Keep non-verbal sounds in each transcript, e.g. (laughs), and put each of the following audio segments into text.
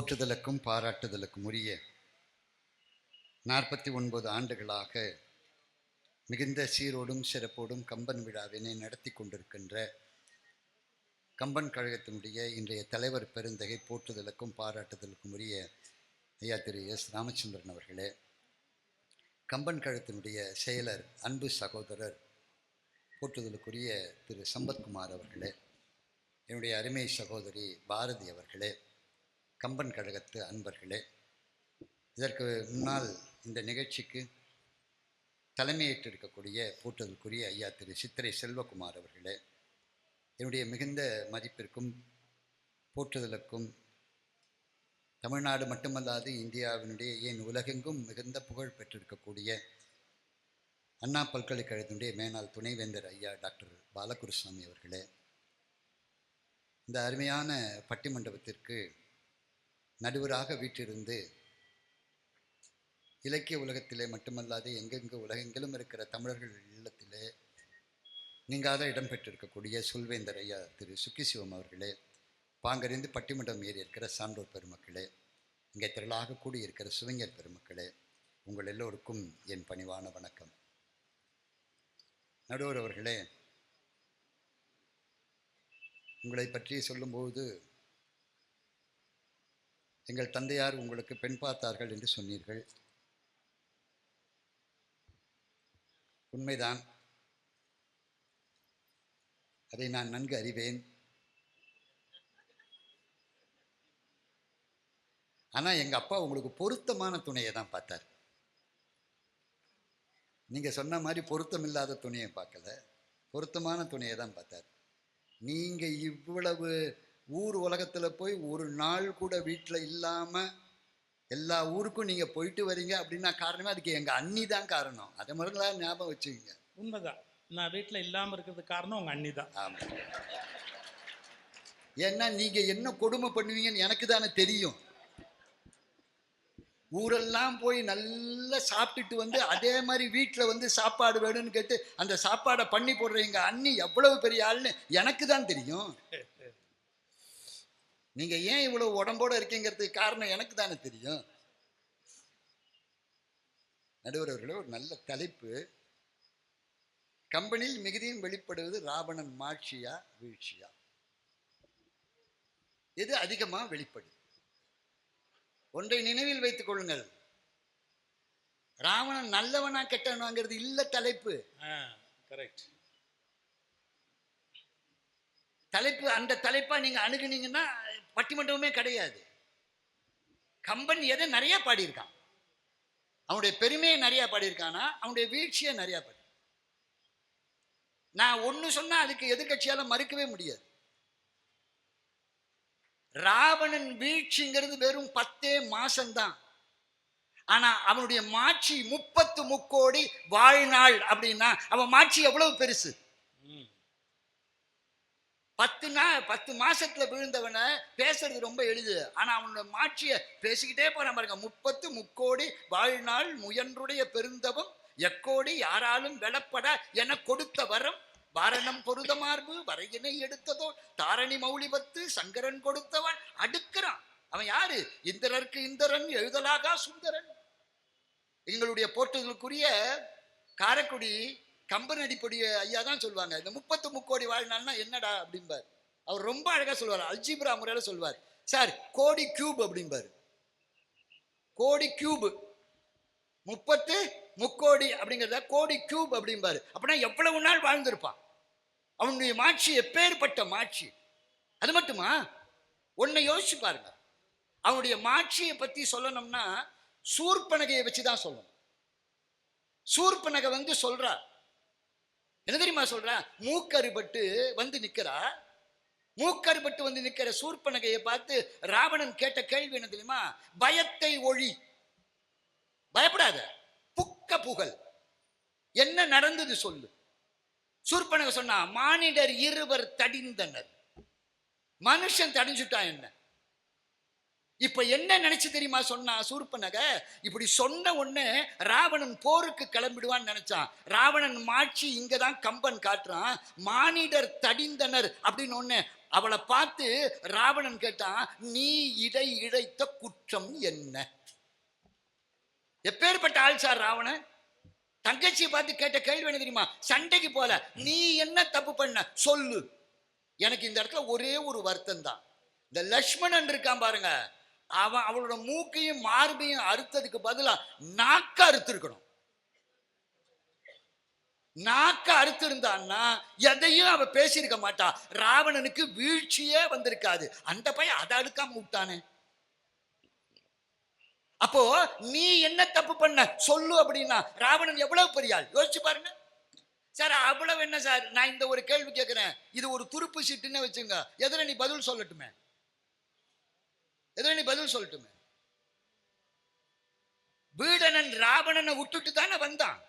போற்றுதலுக்கும் பாராட்டுதலுக்கும் உரிய நாற்பத்தி ஒன்பது ஆண்டுகளாக மிகுந்த சீரோடும் சிறப்போடும் கம்பன் விழாவினை நடத்தி கொண்டிருக்கின்ற கம்பன் கழகத்தினுடைய இன்றைய தலைவர் பெருந்தகை போற்றுதலுக்கும் பாராட்டுதலுக்கும் உரிய ஐயா திரு எஸ் ராமச்சந்திரன் அவர்களே கம்பன் கழகத்தினுடைய செயலர் அன்பு சகோதரர் போற்றுதலுக்குரிய திரு சம்பத்குமார் அவர்களே என்னுடைய அருமை சகோதரி பாரதி அவர்களே கம்பன் கழகத்து அன்பர்களே இதற்கு முன்னால் இந்த நிகழ்ச்சிக்கு தலைமையேற்றிருக்கக்கூடிய போற்றுதலுக்குரிய ஐயா திரு சித்திரை செல்வகுமார் அவர்களே என்னுடைய மிகுந்த மதிப்பிற்கும் போற்றுதலுக்கும் தமிழ்நாடு மட்டுமல்லாது இந்தியாவினுடைய ஏன் உலகெங்கும் மிகுந்த புகழ் பெற்றிருக்கக்கூடிய அண்ணா பல்கலைக்கழகத்தினுடைய மேனாள் துணைவேந்தர் ஐயா டாக்டர் பாலகுருசாமி அவர்களே இந்த அருமையான பட்டிமண்டபத்திற்கு நடுவராக வீற்றிருந்து இலக்கிய உலகத்திலே மட்டுமல்லாது எங்கெங்கு உலகெங்கிலும் இருக்கிற தமிழர்கள் இல்லத்திலே நீங்காத இடம் பெற்றிருக்கக்கூடிய சொல்வேந்தர் ஐயா திரு சுக்கிசிவம் அவர்களே பாங்கறிந்து பட்டிமன்றம் ஏறி இருக்கிற சான்றோர் பெருமக்களே இங்கே திரளாக கூடியிருக்கிற சுவிஞர் பெருமக்களே உங்கள் எல்லோருக்கும் என் பணிவான வணக்கம். நடுவர் அவர்களே உங்களை பற்றி சொல்லும்போது எங்கள் தந்தையார் உங்களுக்கு பெண் பார்த்தார்கள் என்று சொன்னீர்கள். உண்மைதான். அதை நான் நன்கு அறிவேன். ஆனால் எங்கள் அப்பா உங்களுக்கு பொருத்தமான துணையை தான் பார்த்தார். நீங்கள் சொன்ன மாதிரி பொருத்தமில்லாத துணையை பார்க்கல. பொருத்தமான துணையை தான் பார்த்தார். நீங்கள் இவ்வளவு ஊர் உலகத்தில் போய் ஒரு நாள் கூட வீட்டில் இல்லாமல் எல்லா ஊருக்கும் நீங்கள் போயிட்டு வரீங்க அப்படின்னா காரணமே அதுக்கு எங்கள் அண்ணி தான் காரணம். அதை முதல்ல ஞாபகம் வச்சுக்கோங்க. உண்மைதான். நான் வீட்டில் இல்லாமல் இருக்கிறதுக்கு காரணம் உங்கள் அண்ணி தான். ஆமாம் ஏன்னா நீங்கள் என்ன கொடுமை பண்ணுவீங்கன்னு எனக்கு தானே தெரியும். ஊரெல்லாம் போய் நல்லா சாப்பிட்டுட்டு வந்து அதே மாதிரி வீட்டில் வந்து சாப்பாடு வேணும்னு கேட்டு அந்த சாப்பாடை பண்ணி போடுற எங்கள் அண்ணி எவ்வளவு பெரிய ஆள்னு எனக்கு தான் தெரியும். நீங்கள் ஏன் இவ்வளவு உடம்போட இருக்கீங்கிறதுக்கு காரணம் எனக்கு தானே தெரியும். நடுவரவர்களே ஒரு நல்ல தலைப்பு. கம்பெனியில் மிகுதியும் வெளிப்படுவது ராவணன் மாட்சியா வீழ்ச்சியா? எது அதிகமா வெளிப்படும்? ஒன்றை நினைவில் வைத்துக் கொள்ளுங்கள். ராவணன் நல்லவனா கெட்டவனாங்கிறது இல்ல தலைப்பு. கரெக்ட் தலைப்பு அந்த தலைப்பாக நீங்கள் அணுகுனீங்கன்னா பட்டிமண்டபமே கிடையாது. கம்பன் எதை நிறையா பாடியிருக்கான். அவனுடைய பெருமையை நிறையா பாடியிருக்கானா அவனுடைய வீழ்ச்சியை நிறையா பாடி. நான் ஒன்று சொன்னால் அதுக்கு எதிர்கட்சியால் மறுக்கவே முடியாது. ராவணன் வீழ்ச்சிங்கிறது வெறும் பத்தே மாசம்தான். ஆனா அவனுடைய மாட்சி முப்பத்து முக்கோடி வாழ்நாள் அப்படின்னா அவன் மாட்சி எவ்வளவு பெருசு? பத்து நா பத்து மாசத்துல விழுந்தவனை பேசுறது ரொம்ப எளிது. ஆனா அவனோட மாட்சிய பேசிக்கிட்டே போறான் பாருங்க. முப்பத்து முக்கோடி வாழ்நாள் முயன்றுடைய பெருந்தவம் எக்கோடி யாராலும் வெளப்பட என கொடுத்த வரம் வாரணம் பொருத மார்பு வரையினை எடுத்ததோ தாரணி மௌலிபத்து சங்கரன் கொடுத்தவன் அடுக்கிறான். அவன் யாரு? இந்திரருக்கு இந்திரன் எழுதலாகா சுந்தரன். எங்களுடைய போற்றுதலுக்குரிய காரைக்குடி கம்பன் அடிப்படைய ஐயா தான் சொல்லுவாங்க. இந்த முப்பத்து முக்கோடி வாழ்நாள்னா என்னடா அப்படிம்பார். அவர் ரொம்ப அழகாக சொல்லுவார். அல்ஜிப்ரா முறையில் சொல்லுவார். சார் கோடி கியூப் அப்படிம்பார். கோடி கியூப் முப்பத்து முக்கோடி அப்படிங்கிறத கோடி கியூப் அப்படிம்பார். அப்படின்னா எவ்வளவு நாள் வாழ்ந்திருப்பான்? அவனுடைய மாட்சி எப்பேற்பட்ட மாட்சி? அது மட்டுமா? ஒன்னை யோசிச்சு பாருங்க. அவனுடைய மாட்சியை பற்றி சொல்லணும்னா சூர்பனகையை வச்சு தான் சொல்லணும். சூர்பனகை வந்து சொல்கிறார் என்ன தெரியுமா சொல்றேன் மூக்கறுபட்டு வந்து நிக்கிறா. மூக்கறுபட்டு வந்து நிக்கிற சூர்பனகையை பார்த்து ராவணன் கேட்ட கேள்வி என்ன தெரியுமா? பயத்தை ஒழி. பயப்படாத. புக்க புகழ். என்ன நடந்தது சொல்லு. சூர்பனக சொன்னா மானிடர் இருவர் தடிந்தனர். மனுஷன் தடிஞ்சுட்டான் என்ன? இப்ப என்ன நினைச்சு தெரியுமா சொன்னா சூர்பனக இப்படி சொன்ன உடனே ராவணன் போருக்கு கிளம்பிடுவான்னு நினைச்சான். ராவணன் மாட்சி இங்கதான் கம்பன் காட்டுறான். மானிடர் தடிந்தனர் அப்படின்னு ஒண்ணு அவளை பார்த்து ராவணன் கேட்டான் நீ இடை இழைத்த குற்றம் என்ன? எப்பேற்பட்ட ஆள் சார் ராவணன்? தங்கச்சியை பார்த்து கேட்ட கேள்வி என்ன தெரியுமா? சண்டைக்கு போல. நீ என்ன தப்பு பண்ண? சொல்லு. எனக்கு இந்த இடத்துல ஒரே ஒரு வருத்தம் தான் இந்த லக்ஷ்மணன் இருக்கான் பாருங்க. அவன் அவளோட மூக்கையும் மார்பையும் அறுத்ததுக்கு பதிலாக நாக்க அறுத்திருக்கணும். நாக்க அறுத்திருந்தான்னா எதையும் அவ பேசியிருக்க மாட்டா. ராவணனுக்கு வீழ்ச்சியே வந்திருக்காது. அந்த பையன் அதை அழுக்காம விட்டானே. அப்போ நீ என்ன தப்பு பண்ண? சொல்லு அப்படின்னா ராவணன் எவ்வளவு பெரியாள் யோசிச்சு பாருங்க. சார் அவ்வளவு என்ன சார்? நான் இந்த ஒரு கேள்வி கேட்கிறேன். இது ஒரு துருப்பு சீட்டுன்னு வச்சுங்க. எதிர நீ பதில் சொல்லட்டுமே? எதிர நீ பதில் சொல்லட்டுமே. வீடனன் ராவணனை விட்டுட்டு தானே வந்தான்.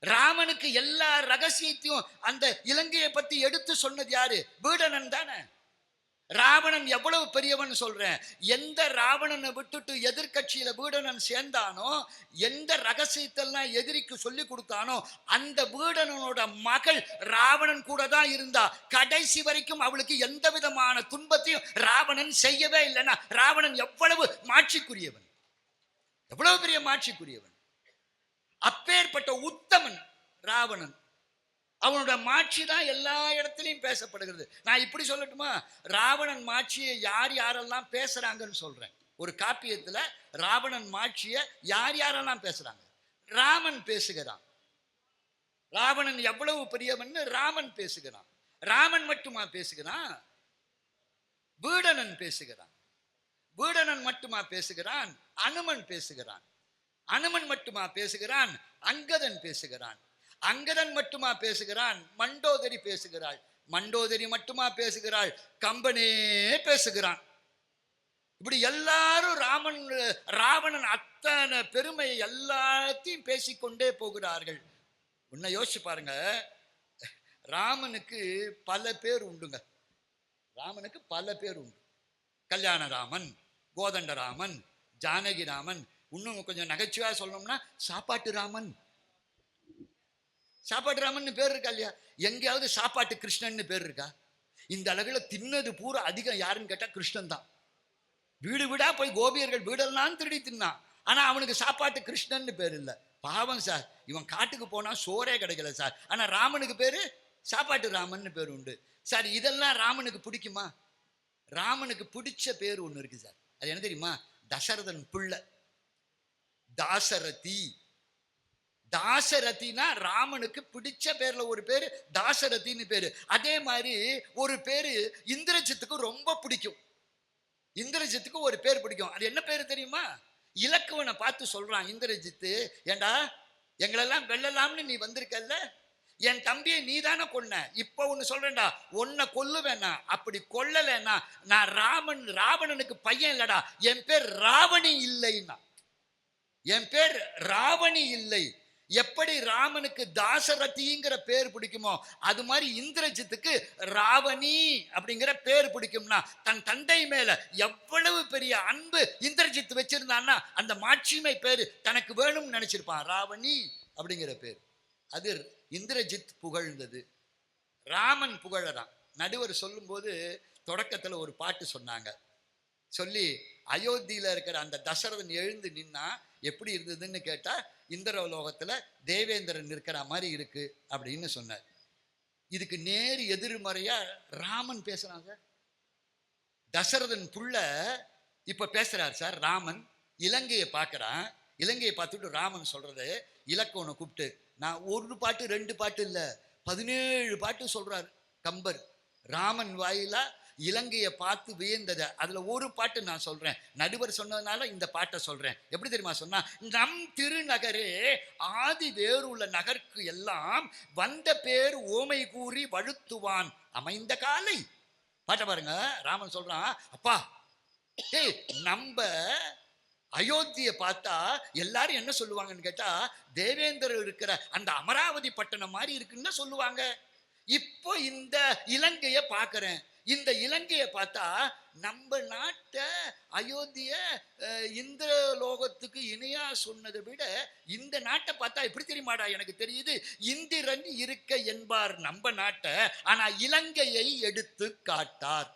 ராமனுக்கு எல்லா ரகசியத்தையும் அந்த இலங்கையை பத்தி எடுத்து சொன்னது யாரு? வீடனன் தானே. ராவணன் எவ்வளவு பெரியவன் சொல்றேன். எந்த ராவணனை விட்டுட்டு எதிர்கட்சியில வீடனன் சேர்ந்தானோ எந்த ரகசியத்தெல்லாம் எதிரிக்கு சொல்லி கொடுத்தானோ அந்த வீடனனோட மகள் ராவணன் கூட தான் இருந்தா. கடைசி வரைக்கும் அவளுக்கு எந்த விதமான துன்பத்தையும் ராவணன் செய்யவே இல்லைன்னா ராவணன் எவ்வளவு மாட்சிக்குரியவன்? எவ்வளவு பெரிய மாட்சிக்குரியவன்? அப்பேற்பட்ட உத்தமன் ராவணன். அவனோட மாட்சி தான் எல்லா இடத்துலையும் பேசப்படுகிறது. நான் இப்படி சொல்லட்டுமா? ராவணன் மாட்சியை யார் யாரெல்லாம் பேசுறாங்கன்னு சொல்றேன். ஒரு காப்பியத்துல ராவணன் மாட்சியை யார் யாரெல்லாம் பேசுறாங்க? ராமன் பேசுகிறான். ராவணன் எவ்வளவு பெரியவன் ராமன் பேசுகிறான். ராமன் மட்டுமா பேசுகிறான்? வீடனன் பேசுகிறான். வீடனன் மட்டுமா பேசுகிறான்? அனுமன் பேசுகிறான். அனுமன் மட்டுமா பேசுகிறான்? அங்கதன் பேசுகிறான். அங்கதன் மட்டுமா பேசுகிறான் மண்டோதரி பேசுகிறாள். மண்டோதரி மட்டுமா பேசுகிறாள் கம்பனே பேசுகிறான். இப்படி எல்லாரும் ராமன் ராவணன் அத்தனை பெருமையை எல்லாத்தையும் பேசிக்கொண்டே போகிறார்கள். உன்னை யோசிச்சு பாருங்க ராமனுக்கு பல பேர் உண்டுங்க. ராமனுக்கு பல பேர் உண்டு. கல்யாண ராமன் ஜானகி ராமன் இன்னும் கொஞ்சம் நகைச்சுவாக சொல்லணும்னா சாப்பாட்டு ராமன் சாப்பாட்டு ராமன் பேர் இருக்கா இல்லையா? எங்கேயாவது சாப்பாட்டு கிருஷ்ணன் பேர் இருக்கா? இந்த அளவில் தின்னது பூரா அதிகம் யாருன்னு கேட்டால் கிருஷ்ணன் தான். வீடு வீடா போய் கோபியர்கள் வீடெல்லாம் திருடி தின்னான் ஆனால் அவனுக்கு சாப்பாட்டு கிருஷ்ணன்னு பேர் இல்லை. பாவம் சார். இவன் காட்டுக்கு போனால் சோறே கிடைக்கல சார். ஆனால் ராமனுக்கு பேர் சாப்பாட்டு ராமன்னு பேர் உண்டு. சார் இதெல்லாம் ராமனுக்கு பிடிக்குமா? ராமனுக்கு பிடிச்ச பேர் ஒன்று இருக்கு சார். அது என்ன தெரியுமா? தசரதன் பிள்ளை. தாசரதி. தாசரதினா ராமனுக்கு பிடிச்ச பேர்ல ஒரு பேரு தாசரதின்னு பேரு. அதே மாதிரி ஒரு பேரு இந்திரஜித்துக்கு ரொம்ப பிடிக்கும். இந்திரஜித்துக்கு ஒரு பேர் பிடிக்கும். அது என்ன பேர் தெரியுமா? இலக்குவனை பார்த்து சொல்றான் இந்திரஜித்து ஏண்டா எங்களெல்லாம் வெல்லலாம்னு நீ வந்திருக்கல்ல? என் தம்பியை நீ தானே கொன்ன? இப்ப ஒன்று சொல்றேன்டா. உன்னை கொல்லுவேனா அப்படி கொல்லலைன்னா நான் ராமன் ராவணனுக்கு பையன் இல்லடா. என் பேர் ராவணி இல்லைன்னா. என் பேர் ராவணி இல்லை. எப்படி ராமனுக்கு தாசரதிங்கிற பேர் பிடிக்குமோ அது மாதிரி இந்திரஜித்துக்கு ராவணி அப்படிங்கிற பேர் பிடிக்கும்னா தன் தந்தை மேல எவ்வளவு பெரிய அன்பு இந்திரஜித் வச்சிருந்தான்னா அந்த மாட்சிமை பேர் தனக்கு வேணும்னு நினைச்சிருப்பான். ராவணி அப்படிங்கிற பேர். அது இந்திரஜித் புகழ்ந்தது. ராமன் புகழறான். நடுவர் சொல்லும்போது தொடக்கத்தில் ஒரு பாட்டு சொன்னாங்க. சொல்லி அயோத்தியில் இருக்கிற அந்த தசரதன் எழுந்து நின்னா எப்படி இருந்ததுன்னு கேட்டால் கேட்டா இந்திரலோகத்துல தேவேந்திரன் இருக்கிற மாதிரி இருக்கு அப்படின்னு சொன்னார். இதுக்கு நேர் எதிர்மறையா ராமன் பேசுறான் சார் தசரதன் புள்ள இப்ப பேசுகிறார் சார் ராமன் இலங்கையை பார்க்கறான். இலங்கையை பார்த்துட்டு ராமன் சொல்கிறது இலக்கோனை கூப்பிட்டு. நான் ஒரு பாட்டு ரெண்டு பாட்டு இல்லை பதினேழு பாட்டு சொல்கிறார் கம்பர். ராமன் வாயிலா இலங்கையை பார்த்து வியந்ததை. அதில் ஒரு பாட்டு நான் சொல்கிறேன் நடுவர் சொன்னதுனால இந்த பாட்டை சொல்கிறேன் எப்படி தெரியுமா சொன்னால் நம் திருநகரே ஆதி வேறுள்ள நகர்க்கு எல்லாம் வந்த பேர் ஓமை கூறி வழுத்துவான். அமைந்த காலை. பாட்ட பாருங்க. ராமன் சொல்கிறான் அப்பா ஏய் நம்ம அயோத்தியை பார்த்தா எல்லாரும் என்ன சொல்லுவாங்கன்னு கேட்டா தேவேந்திரர் இருக்கிற அந்த அமராவதி பட்டணம் மாதிரி இருக்குன்னு சொல்லுவாங்க. இப்போ இந்த இலங்கையை பார்க்குறேன். இந்த இலங்கையை பார்த்தா நம்ம நாட்டை அயோத்திய இந்திரலோகத்துக்கு இந்திர லோகத்துக்கு இணையா சொன்னதை விட இந்த நாட்டை பார்த்தா எப்படி தெரியுமாடா எனக்கு தெரியுது? இந்திரன் இருக்க என்பார் நம்ம நாட்டை ஆனா இலங்கையை எடுத்து காட்டார்.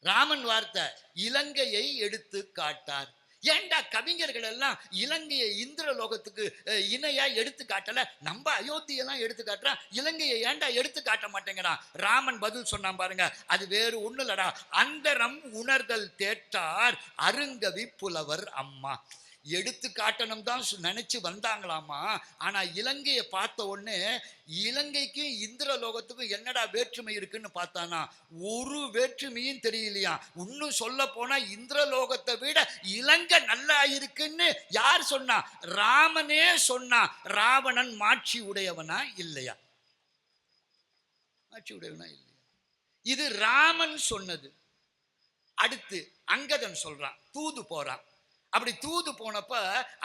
ராமன் வார்த்தை இலங்கையை எடுத்து காட்டார். ஏன்டா கவிஞர்கள் எல்லாம் இலங்கையை இந்திர லோகத்துக்கு இணையா எடுத்து காட்டல? நம்ம அயோத்தியெல்லாம் எடுத்து காட்டுறான் இலங்கையை ஏன்டா எடுத்து காட்ட மாட்டேங்கிறான் ராமன் பதில் சொன்னான் பாருங்க அது வேறு ஒண்ணு இல்லடா அந்தரம் உணர்தல் தேற்றார் அருங்கவி புலவர் அம்மா. எடுத்து காட்டணும் தான் நினச்சி நினைச்சு வந்தாங்களாமா? ஆனா இலங்கையை பார்த்த உடனே இலங்கைக்கும் இந்திர லோகத்துக்கும் என்னடா வேற்றுமை இருக்குன்னு பார்த்தானா? ஒரு வேற்றுமையும் தெரியலையா? இன்னும் சொல்ல போனா இந்திர லோகத்தை விட இலங்கை நல்லா இருக்குன்னு யார் சொன்னா? ராமனே சொன்னா ராவணன் மாட்சி உடையவனா இல்லையா? மாட்சி உடையவனா இல்லையா? இது ராமன் சொன்னது. அடுத்து அங்கதன் சொல்றான் தூது போறான். அப்படி தூது போனப்ப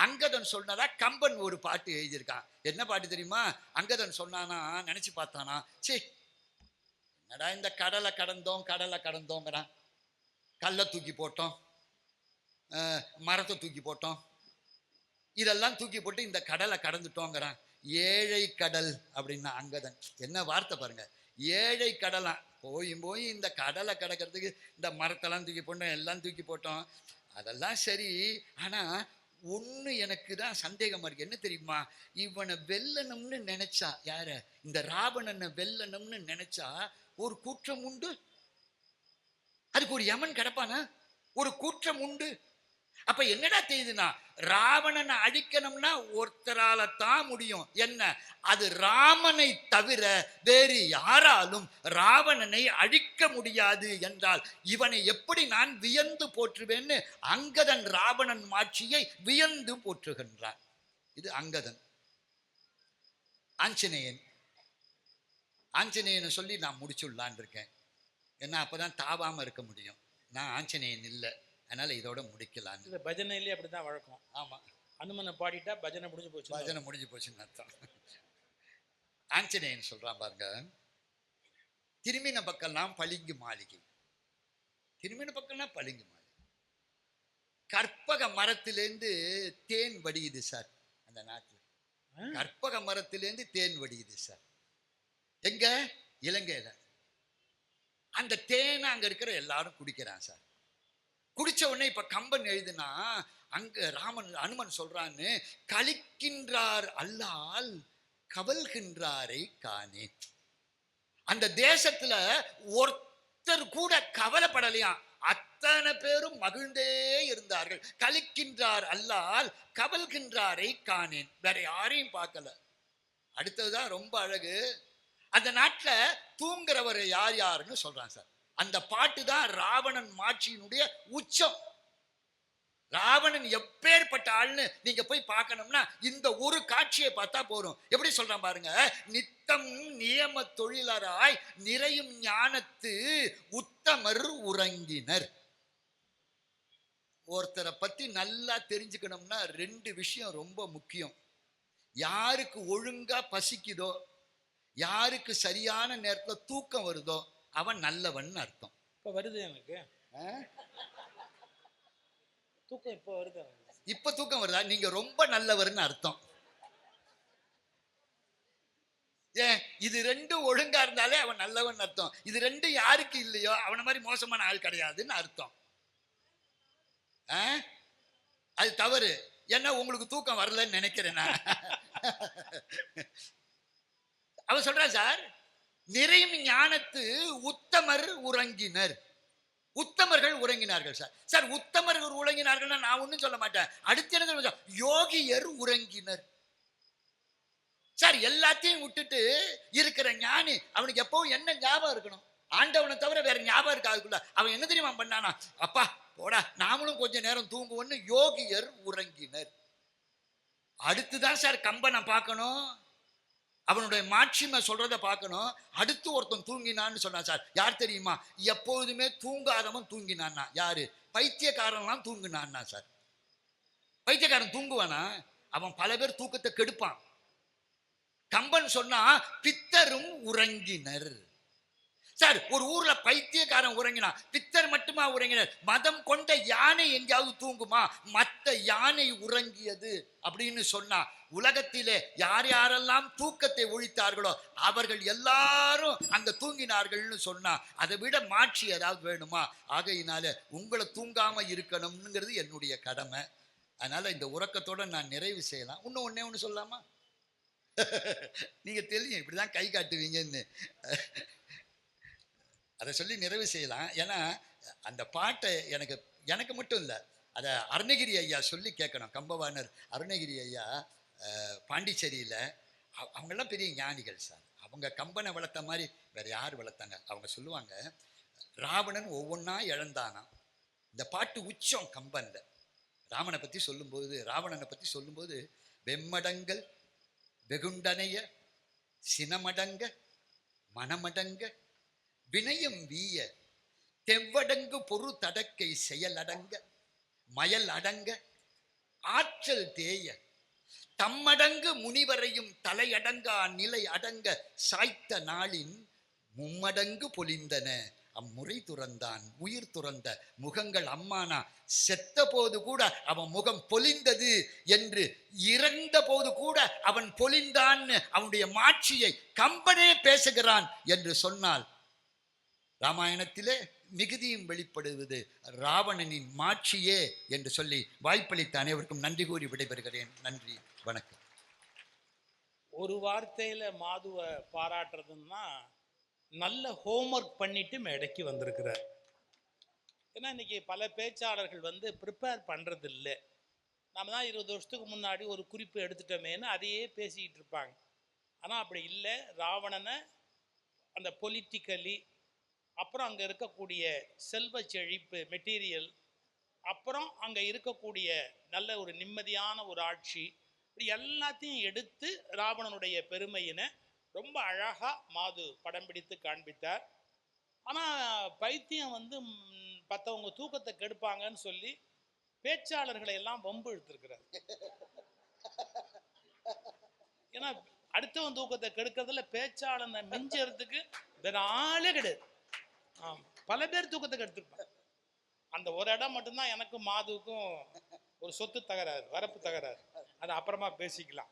அங்கதன் சொன்னதா கம்பன் ஒரு பாட்டு எழுதியிருக்கான் என்ன பாட்டு தெரியுமா? அங்கதன் சொன்னானா நினைச்சு பார்த்தானா சே என்னடா இந்த கடலை கடந்தோம் கடலை கடந்தோங்கிறான். கல்லை தூக்கி போட்டோம் மரத்தை தூக்கி போட்டோம். இதெல்லாம் தூக்கி போட்டு இந்த கடலை கடந்துட்டோங்கிறான். ஏழை கடல் அப்படின்னா அங்கதன். என்ன வார்த்தை பாருங்க. ஏழை கடலாம் போய் போய் இந்த கடலை கடக்கிறதுக்கு இந்த மரத்தெல்லாம் தூக்கி போட்டோம் எல்லாம் தூக்கி போட்டோம். அதெல்லாம் சரி ஆனா ஒண்ணு எனக்கு தான் சந்தேகமாக இருக்கு. என்ன தெரியுமா? இவனை வெல்லணும்னு நினைச்சா யார? இந்த ராவணனை வெல்லணும்னு நினைச்சா ஒரு குற்றம் உண்டு? அதுக்கு ஒரு யமன் கிடப்பானா? ஒரு குற்றம் உண்டு? அப்ப என்னடா தெரியுதுன்னா ராவணனை அழிக்கணும்னா ஒருத்தரால தான் முடியும். என்ன? அது ராமனை தவிர வேறு யாராலும் ராவணனை அழிக்க முடியாது என்றால் இவனை எப்படி நான் வியந்து போற்றுவேன்னு அங்கதன் ராவணன் மாட்சியை வியந்து போற்றுகின்றான். இது அங்கதன். ஆஞ்சநேயன். ஆஞ்சநேயனை சொல்லி நான் முடிச்சுடலான் இருக்கேன். ஏன்னா அப்பதான் தாவாம இருக்க முடியும். நான் ஆஞ்சநேயன் இல்லை. அதனால இதோட முடிக்கலான்னு. இந்த பஜனையிலே அப்படிதான் வழக்கம். ஆமா. அனுமனை பாடிட்டா பஜனை முடிஞ்சு போச்சு பஜனை முடிஞ்சு போச்சுன்னு அர்த்தம். ஆஞ்சநேயன் சொல்றான் பாருங்க திரும்பின பக்கம்லாம் பளிங்கு மாளிகை. திரும்பின பக்கம்லாம் பளிங்கு மாளிகை. கற்பக மரத்திலேருந்து தேன் வடியுது சார் அந்த நாட்டுல? கற்பக மரத்திலேருந்து தேன் வடியுது சார். எங்க? இலங்கையில. அந்த தேனை அங்க இருக்கிற எல்லாரும் குடிக்கிறான் சார். உடனே இப்போ கம்பன் எழுதுனா அங்க ராமன் அனுமன் சொல்றான்னு கழிக்கின்றார் அல்லால் கவல்கின்றாரை காணே அந்த தேசத்துல ஒருத்தர் கூட கவலைப்படலையாம் அத்தனை பேரும் மகிழ்ந்தே இருந்தார்கள். கழிக்கின்றார் அல்லால் கவல்கின்றாரை காணேன். வேற யாரையும் பார்க்கல. அடுத்ததுதான் ரொம்ப அழகு. அந்த நாட்டில் தூங்குறவர் யார் யாருன்னு சொல்றான் சார். அந்த பாட்டு தான் ராவணன் மாட்சியினுடைய உச்சம். ராவணன் எப்பேற்பட்ட ஆள்னு நீங்க போய் பார்க்கணும்னா இந்த ஒரு காட்சியை பார்த்தா போறோம் எப்படி சொல்றான் பாருங்க? நித்தம் நியம தொழிலராய் நிறையும் ஞானத்து உத்தமர் உறங்கினர். ஒருத்தரை பத்தி நல்லா தெரிஞ்சுக்கணும்னா ரெண்டு விஷயம் ரொம்ப முக்கியம். யாருக்கு ஒழுங்கா பசிக்குதோ யாருக்கு சரியான நேரத்தில் தூக்கம் வருதோ அவன் நல்லவன் அர்த்தம். இப்ப வருது எனக்கு? தூக்கம் இப்ப வருது இப்ப தூக்கம் வருதா? நீங்க ரொம்ப நல்லவர்னு அர்த்தம். ஏன்? இது ரெண்டும் ஒழுங்கா இருந்தாலே அவன் நல்லவன் அர்த்தம். இது ரெண்டும் யாருக்கு இல்லையோ அவன மாதிரி மோசமான ஆள் கிடையாதுன்னு அர்த்தம்? அது தவறு. ஏன்னா உங்களுக்கு தூக்கம் வரலன்னு நினைக்கிறேன் நான். அவன் சொல்றான் சார்? நிறையும் ஞானத்து உத்தமர் உறங்கினர். உத்தமர்கள் உறங்கினார்கள் சார். சார் உத்தமர்கள் உறங்கினார்கள்னா நான் ஒன்றும் சொல்ல மாட்டேன். அடுத்து என்ன தெரியுமா? யோகியர் உறங்கினர். சார் எல்லாத்தையும் விட்டுட்டு இருக்கிற ஞானி அவனுக்கு எப்பவும் என்ன ஞாபகம் இருக்கணும்? ஆண்டவனை தவிர வேற ஞாபகம் இருக்காதுக்குள்ள. அவன் என்ன தெரியுமா பண்ணானா? அப்பா போடா நாமளும் கொஞ்ச நேரம் தூங்குவோன்னு யோகியர் உறங்கினர். அடுத்துதான் சார் கம்பனை பார்க்கணும். அவனுடைய மாட்சிமை சொல்கிறத பார்க்கணும். அடுத்து ஒருத்தன் தூங்கினான்னு சொன்னான் சார் யார் தெரியுமா? எப்பொழுதுமே தூங்காதவன் தூங்கினான்னா யாரு? பைத்தியக்காரன்லாம் தூங்கினான்னா சார். பைத்தியக்காரன் தூங்குவானா? அவன் பல பேர் தூக்கத்தை கெடுப்பான். கம்பன் சொன்னா பித்தரும் உறங்கினர். சார் ஒரு ஊர்ல பைத்தியக்காரன் உறங்கினான். பித்தர் மட்டுமா உறங்கினார்? மதம் கொண்ட யானை எங்கேயாவது தூங்குமா? மத்த யானை உறங்கியது அப்படின்னு சொன்னா உலகத்திலே யார் யாரெல்லாம் தூக்கத்தை ஒழித்தார்களோ அவர்கள் எல்லாரும் அங்க தூங்கினார்கள்னு சொன்னா அதை விட மாட்சி ஏதாவது வேணுமா? ஆகையினால உங்களை தூங்காம இருக்கணும்ங்கிறது என்னுடைய கடமை. அதனால இந்த உறக்கத்தோட நான் நிறைவு செய்யலாம். இன்னும் ஒன்றே ஒன்று சொல்லாமா (laughs) நீங்க தெரியும் இப்படிதான் கை காட்டுவீங்கன்னு. அதை சொல்லி நிறைவு செய்யலாம். ஏன்னா அந்த பாட்டை எனக்கு எனக்கு மட்டும் இல்லை அதை அருணகிரி ஐயா சொல்லி கேட்கணும். கம்பவாணர் அருணகிரி ஐயா பாண்டிச்சேரியில் அவங்கெல்லாம் பெரிய ஞானிகள் சார். அவங்க கம்பனை வளர்த்த மாதிரி வேறு யார் வளர்த்தாங்க? அவங்க சொல்லுவாங்க ராவணன் ஒவ்வொன்றா இழந்தானாம். இந்த பாட்டு உச்சம் கம்பனில். ராமனை பற்றி சொல்லும்போது ராவணனை பற்றி சொல்லும்போது வெம்மடங்கள் வெகுண்டனைய சினமடங்க மனமடங்க வினயம் வீய. தெவ்வடங்கு பொறு தடக்கை செயலடங்க மயல் அடங்க ஆற்றல் தேய. தம்மடங்கு முனிவரையும் தலையடங்கா நிலை அடங்க சாய்த்த நாளின் மும்மடங்கு பொலிந்தன. அம்முறை துறந்தான் உயிர் துறந்த முகங்கள் அம்மானா செத்த போது கூட அவன் முகம் பொலிந்தது என்று இறந்த போது கூட அவன் பொலிந்தான்னு அவனுடைய மாட்சியை கம்பனே பேசுகிறான் என்று சொன்னால் ராமாயணத்திலே மிகுதியும் வெளிப்படுவது ராவணனின் மாட்சியே என்று சொல்லி வாய்ப்பளித்த அனைவருக்கும் நன்றி கூறி விடைபெறுகிறேன். நன்றி வணக்கம். ஒரு வார்த்தையில் மாதுவை பாராட்டுறதுன்னா நல்ல ஹோம்ஒர்க் பண்ணிட்டு மேடைக்கு வந்திருக்கிறார். ஏன்னா இன்றைக்கி பல பேச்சாளர்கள் வந்து ப்ரிப்பேர் பண்ணுறது இல்லை நம்ம தான் இருபது வருஷத்துக்கு முன்னாடி ஒரு குறிப்பு எடுத்துட்டோமேன்னு அதையே பேசிக்கிட்டு இருப்பாங்க. ஆனால் அப்படி இல்லை. ராவணனை அந்த பொலிட்டிக்கலி அப்புறம் அங்கே இருக்கக்கூடிய செல்வ செழிப்பு மெட்டீரியல் அப்புறம் அங்கே இருக்கக்கூடிய நல்ல ஒரு நிம்மதியான ஒரு ஆட்சி இப்படி எல்லாத்தையும் எடுத்து ராவணனுடைய பெருமையினை ரொம்ப அழகாக மாது படம் பிடித்து காண்பித்தார். ஆனால் பைத்தியம் வந்து பத்தவங்க தூக்கத்தை கெடுப்பாங்கன்னு சொல்லி பேச்சாளர்களை எல்லாம் வம்பு இழுத்துருக்கிறார். ஏன்னா அடுத்தவன் தூக்கத்தை கெடுக்கிறதுல பேச்சாளனை மிஞ்சறதுக்கு வேற ஆளே கிடையாது பல பேர் தூக்கத்தை கெடுத்திருப்பாங்க அந்த ஒரு இடம் மட்டும்தான் எனக்கும் மாதுவுக்கும் ஒரு சொத்து தகராறு வரப்பு தகராறு. அது அப்புறமா பேசிக்கலாம்.